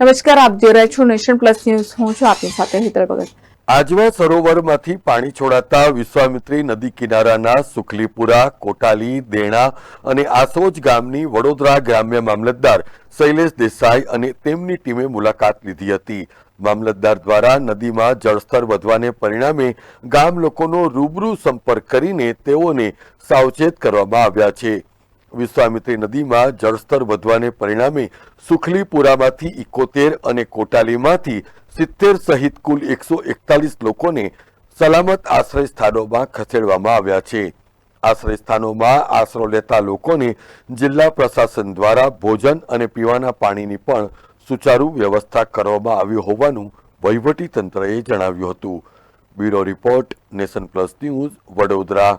નમસ્કાર, આપ જોઈ રહ્યા છો નેશન પ્લસ ન્યૂઝ. હું છું આપની સાથે હેતલ ભગત. આજવા સરોવરમાંથી પાણી છોડાતા વિશ્વામિત્રી નદી કિનારાના સુખલીપુરા, કોટાલી, દેણા અને આસોજ ગામની વડોદરા ગ્રામ્ય મામલતદાર શૈલેષ દેસાઈ અને તેમની ટીમે મુલાકાત લીધી હતી. મામલતદાર દ્વારા નદીમાં જળસ્તર વધવાને પરિણામે ગામ લોકોનો રૂબરૂ સંપર્ક કરીને તેઓને સાવચેત કરવામાં આવ્યા છે. વિશ્વામિત્રી નદીમાં જળસ્તર વધવાને પરિણામે સુખલીપુરામાંથી ઇકોતેર અને કોટાલીમાંથી સિત્તેર સહિત કુલ એકસો એકતાલીસ લોકોને સલામત આશ્રય સ્થાનોમાં ખસેડવામાં આવ્યા છે. આશ્રય સ્થાનોમાં આશરો લેતા લોકોને જિલ્લા પ્રશાસન દ્વારા ભોજન અને પીવાના પાણીની પણ સુચારુ વ્યવસ્થા કરવામાં આવી હોવાનું વહીવટી તંત્રએ જણાવ્યું હતું. Bureau report nation plus news Vadodara.